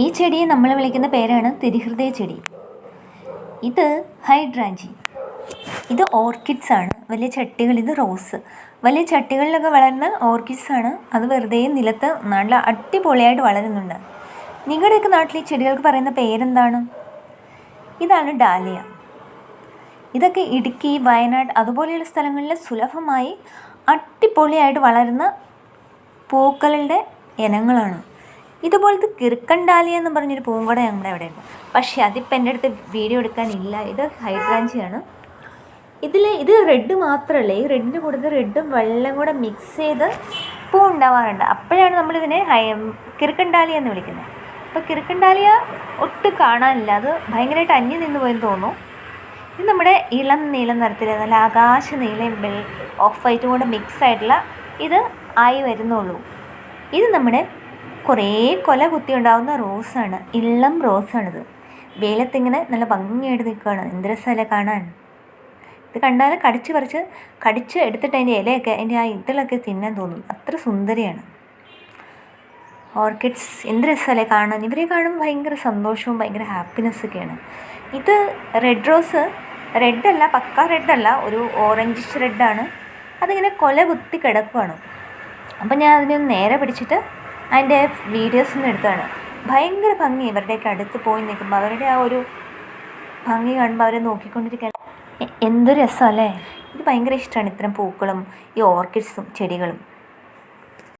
ഈ ചെടിയെ നമ്മൾ വിളിക്കുന്ന പേരാണ് തിരിഹൃദയ ചെടി. ഇത് ഹൈഡ്രാഞ്ചി. ഇത് ഓർക്കിഡ്സ് ആണ്. വലിയ ചട്ടികൾ ഇത് റോസ്. വലിയ ചട്ടികളിലൊക്കെ വളരുന്ന ഓർക്കിഡ്സ് ആണ്. അത് വെറുതെ നിലത്ത് നല്ല അടിപൊളിയായിട്ട് വളരുന്നുണ്ട്. നിങ്ങളുടെയൊക്കെ നാട്ടിൽ ഈ ചെടികൾക്ക് പറയുന്ന പേരെന്താണ്? ഇതാണ് ഡാലിയ. ഇതൊക്കെ ഇടുക്കി വയനാട് അതുപോലെയുള്ള സ്ഥലങ്ങളിൽ സുലഭമായി അടിപൊളിയായിട്ട് വളരുന്ന പൂക്കളുടെ ഇനങ്ങളാണ്. ഇതുപോലത്തെ കിറുക്കണ്ടാലി എന്ന് പറഞ്ഞൊരു പൂവും ഞങ്ങളുടെ അവിടെ ഉണ്ട്. പക്ഷേ അതിപ്പോൾ എന്റെ അടുത്ത് വീഡിയോ എടുക്കാനില്ല ഇത് ഹൈഡ്രാഞ്ചിയാണ്. ഇതിൽ ഇത് റെഡ് മാത്രമല്ല ഈ റെഡിന്റെ കൂടുതൽ റെഡും വെള്ളം കൂടെ മിക്സ് ചെയ്ത് പൂ ഉണ്ടാവാറുണ്ട്. അപ്പോഴാണ് നമ്മളിതിനെ കിറുക്കൻ എന്ന് വിളിക്കുന്നത്. അപ്പോൾ കിർക്കണ്ടാലിയ ഡാലിയ ഒട്ടും കാണാനില്ല. അത് ഭയങ്കരമായിട്ട് അന്യം നിന്ന് പോയെന്ന് തോന്നുന്നു. ഇത് നമ്മുടെ ഇളം നീല നിറത്തിൽ നല്ല ആകാശ നീലയും വെൾ ഓഫ് വൈറ്റും കൂടെ മിക്സ് ആയിട്ടുള്ള ഇത് ആയി വരുന്നുള്ളൂ. ഇത് നമ്മുടെ കുറേ കൊല കുത്തി ഉണ്ടാകുന്ന റോസാണ്. ഇളം റോസാണിത്. വെയിലത്തിങ്ങനെ നല്ല ഭംഗിയായിട്ട് നിൽക്കുകയാണ് എന്ത് കാണാൻ? ഇത് കണ്ടാൽ കടിച്ച് പറിച്ച് കടിച്ച് എടുത്തിട്ട് അതിന്റെ ഇലയൊക്കെ അതിന്റെ ആ ഇതിലൊക്കെ തിന്നാൻ തോന്നും. അത്ര സുന്ദരിയാണ്. ഓർക്കിഡ്സ് എന്ത് രസമല്ലേ കാണാൻ? ഇവരെ കാണുമ്പോൾ ഭയങ്കര സന്തോഷവും ഭയങ്കര ഹാപ്പിനെസ്സൊക്കെയാണ് ഇത് റെഡ് റോസ് റെഡല്ല പക്ക റെഡല്ല ഒരു ഓറഞ്ചിഷ് റെഡാണ് അതിങ്ങനെ കൊല കുത്തി കിടക്കുവാണ്. അപ്പം ഞാൻ അതിനെ നേരെ പിടിച്ചിട്ട് അതിന്റെ വീഡിയോസ് ഒന്ന് എടുത്താണ് ഭയങ്കര ഭംഗി ഇവരുടെയൊക്കെ അടുത്ത് പോയി നിൽക്കുമ്പോൾ അവരുടെ ആ ഒരു ഭംഗി കാണുമ്പോൾ അവരെ നോക്കിക്കൊണ്ടിരിക്കാൻ എ- എന്ത് രസമല്ലേ? എനിക്ക് ഭയങ്കര ഇഷ്ടമാണ് ഇത്തരം പൂക്കളും ഈ ഓർക്കിഡ്സും ചെടികളും.